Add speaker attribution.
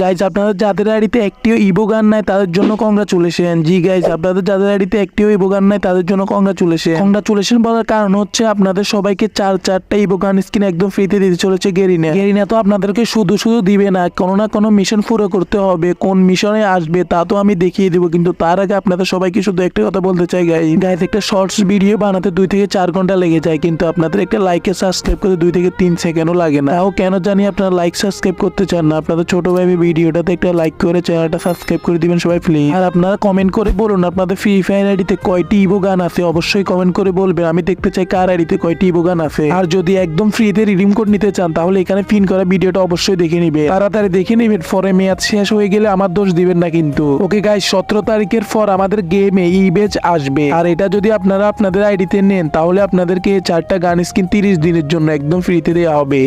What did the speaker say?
Speaker 1: Guys আপনাদের যাদের আইডিতে একটিও ইবো গান নাই, তাদের জন্য কংগ্রাচুলেশন জি গাইজ আপনাদের যাদের আইডিতে একটিও ইবো গান নাই, তাদের জন্য কংগ্রা চলেছে কংগ্রাচুলেশন কংগ্রাচুলেশন বলার কারণ হচ্ছে আপনাদের সবাইকে চার চারটা ইবো গান স্কিন একদম ফ্রিতে দিতে চলেছে গেরিনা। গেরিনা তো আপনাদেরকে শুধু শুধু দিবে না, কোনো না কোনো মিশন পুরো করতে হবে। কোন মিশনে আসবে তা তো আমি দেখিয়ে দিব, কিন্তু তার আগে আপনাদের সবাইকে শুধু একটা কথা বলতে চাই গাইজ গাইজ একটা শর্টস ভিডিও বানাতে দুই থেকে চার ঘণ্টা লেগে যায়, কিন্তু আপনাদের একটা লাইকে সাবস্ক্রাইব করতে দুই থেকে তিন সেকেন্ডও লাগে না। তাও কেন জানি আপনারা লাইক সাবস্ক্রাইব করতে চান না। আপনাদের ছোট ভাই ভিডিওটাতে একটা লাইক করে চ্যানেলটা সাবস্ক্রাইব করে দিবেন সবাই প্লিজ আর আপনারা কমেন্ট করে বলুন আপনাদের ফ্রি ফায়ার আইডিতে কয়টি ইভো গান আছে, অবশ্যই কমেন্ট করে বলবেন। আমি দেখতে চাই কার আইডিতে কয়টি ইভো গান আছে। আর যদি একদম ফ্রিতে রিডিম কোড নিতে চান, তাহলে এখানে পিন করা ভিডিওটা অবশ্যই দেখে নিবে তাড়াতাড়ি দেখে নিবেন, পরে মেয়াদ শেষ হয়ে গেলে আমার দোষ দিবেন না কিন্তু। ওকে গাই সতেরো তারিখের পর আমাদের গেমে ই বেচ আসবে। আর এটা যদি আপনারা আপনাদের আইডিতে নেন, তাহলে আপনাদেরকে চারটা গান স্কিন তিরিশ দিনের জন্য একদম ফ্রিতে দেওয়া হবে।